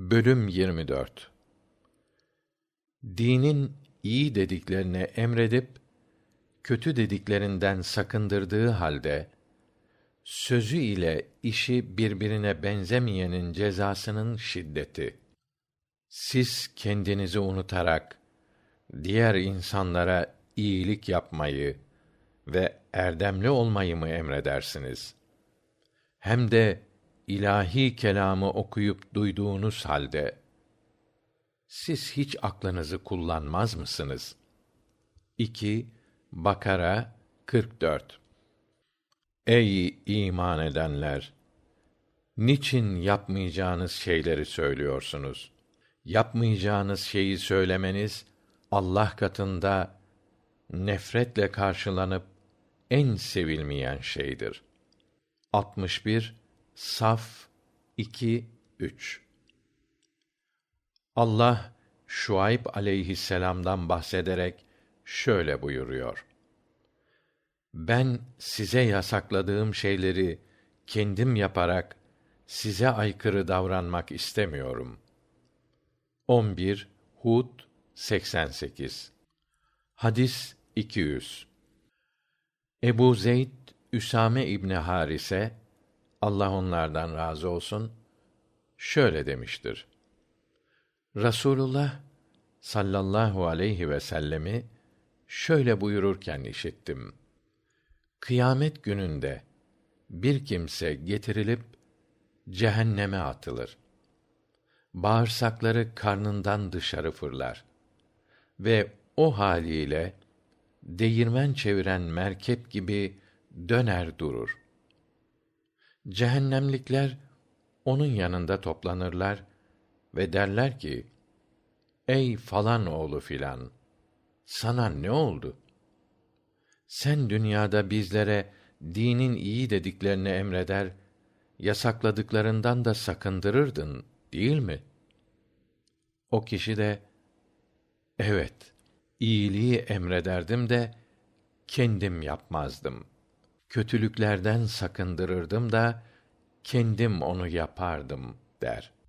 Bölüm 24 Dinin iyi dediklerine emredip kötü dediklerinden sakındırdığı halde sözü ile işi birbirine benzemeyenin cezasının şiddeti. Siz kendinizi unutarak diğer insanlara iyilik yapmayı ve erdemli olmayı mı emredersiniz? Hem de ilahi kelamı okuyup duyduğunuz halde siz hiç aklınızı kullanmaz mısınız? 2 Bakara 44 Ey iman edenler! Niçin yapmayacağınız şeyleri söylüyorsunuz? Yapmayacağınız şeyi söylemeniz Allah katında nefretle karşılanıp en sevilmeyen şeydir. 61 Saf 2 3 Allah Şuayb aleyhisselam'dan bahsederek şöyle buyuruyor: Ben size yasakladığım şeyleri kendim yaparak size aykırı davranmak istemiyorum. 11 Hud 88 Hadis 200 Ebu Zeyd Üsame İbni Harise Allah onlardan razı olsun şöyle demiştir. Rasulullah sallallahu aleyhi ve sellemi şöyle buyururken işittim. Kıyamet gününde bir kimse getirilip cehenneme atılır. Bağırsakları karnından dışarı fırlar ve o haliyle değirmen çeviren merkep gibi döner durur. Cehennemlikler onun yanında toplanırlar ve derler ki: Ey falan oğlu filan, sana ne oldu? Sen dünyada bizlere dinin iyi dediklerini emreder, yasakladıklarından da sakındırırdın, değil mi? O kişi de evet, iyiliği emrederdim de kendim yapmazdım. Kötülüklerden sakındırırdım da kendim onu yapardım der.''